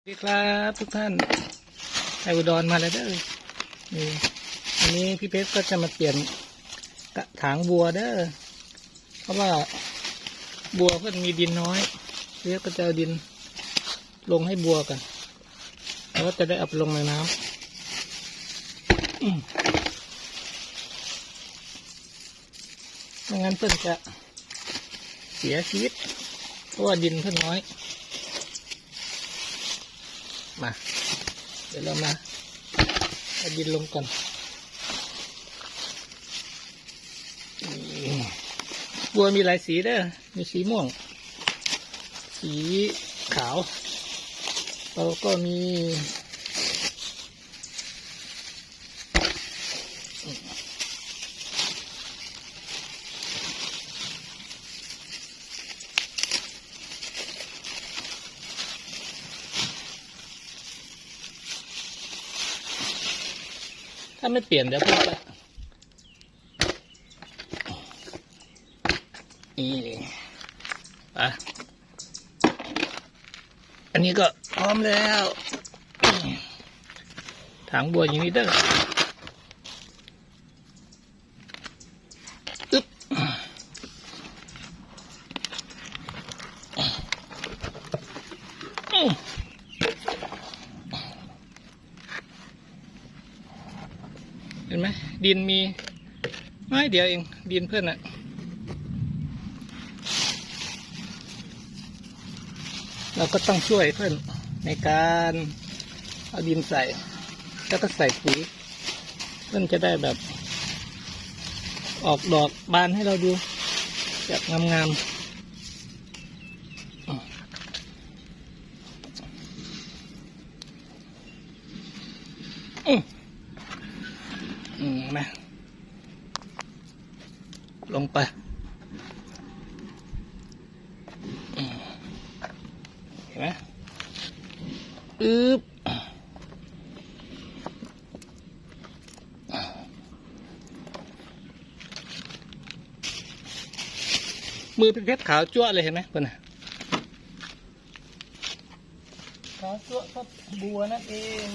สวัสดีครับทุกท่านไออุดรมาแล้วเด้อนี่อันนี้พี่เพชรก็จะมาเปลี่ยนกระถางบัวเด้อเพราะว่าบัวเพิ่อนมีดินน้อยเพชรก็จะเอาดินลงให้บัวกันแล้วก็จะได้อาไปลงในน้ำไม่งั้นเพิ่อนจะเสียชีวิตเพราะว่าดินเพิ่อนน้อย มา เดี๋ยวเรามาเอาดินลงก่อนบัวมีหลายสีเด้อมีสีม่วง สีขาว เราก็มี ถ้าไม่เปลี่ยนเดี๋ยวพูดไปนี่อะอันนี้ก็พร้อมแล้วถังบัวอย่างนี้ได้ออึ๊บอืม เห็นไหมดินมีไม่เดียวเองดินเพื่อนอะเราก็ต้องช่วยเพื่อนในการเอาดินใส่ แล้วก็ใส่ปุ๋ยเพื่อนจะได้แบบ ออกดอกบานให้เราดูแบบงามๆอืม อืมอืมาลงไปเห็นไหมอึ๊บมือเป็นเพชรขาวจั่วเลยเห็นไหมเพื่อนน่ะขาวจั่วก็บัวนั่นเอง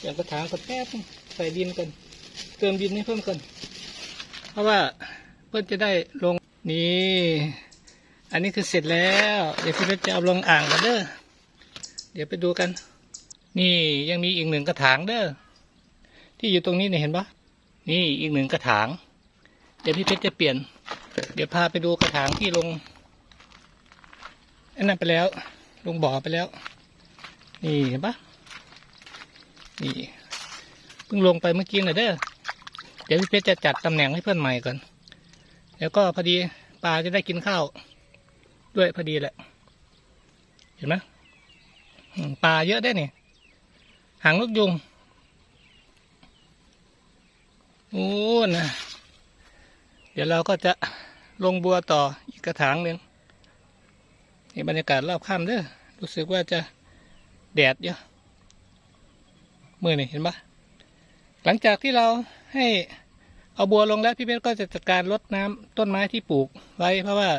เดี๋ยวกระถางก็แป๊บใส่ดินกัน เติมดินให้เพิ่มกัน เพราะว่าเพื่อนจะได้ลงนี่อันนี้คือเสร็จแล้ว เดี๋ยวพี่เพชรจะเอาลงอ่างกันเด้อเดี๋ยวไปดูกัน นี่ยังมีอีกหนึ่งกระถางเด้อที่อยู่ตรงนี้เนี่ยเห็นปะนี่อีกหนึ่งกระถาง เดี๋ยวพี่เพชรจะเปลี่ยน เดี๋ยวพาไปดูกระถางที่ลงอันนั้นไปแล้ว ลงบ่อไปแล้ว นี่เห็นปะ นี่เพิ่งลงไปเมื่อกี้น่ะเด้อเดี๋ยวพี่เพชรจะจัดตำแหน่งให้เพื่อนใหม่ก่อนแล้วก็พอดีปลาจะได้กินข้าว ด้วยพอดีแหละ เห็นไหมปลาเยอะได้เนี่ยหางนกยุงโอ้นะเดี๋ยวเราก็จะลงบัวต่ออีกกระถางหนึ่งนี่บรรยากาศรอบค่ำเด้อรู้สึกว่าจะแดดเยอะ มือนี่เห็นปะหลังจากที่เราให้เอาบัวลงแล้วพี่เพชรก็จะจัดการรดน้ำต้นไม้ที่ปลูกไว้ เพราะว่า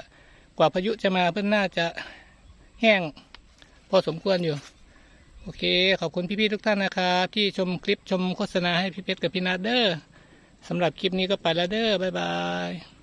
กว่าพายุจะมาเพื่อนน่าจะแห้งพอสมควรอยู่ โอเค ขอบคุณพี่ๆทุกท่านนะครับที่ชมคลิปชมโฆษณาให้พี่เพชรกับพี่นาเดอร์สำหรับคลิปนี้ก็ไปแล้วเด้อบ๊ายบาย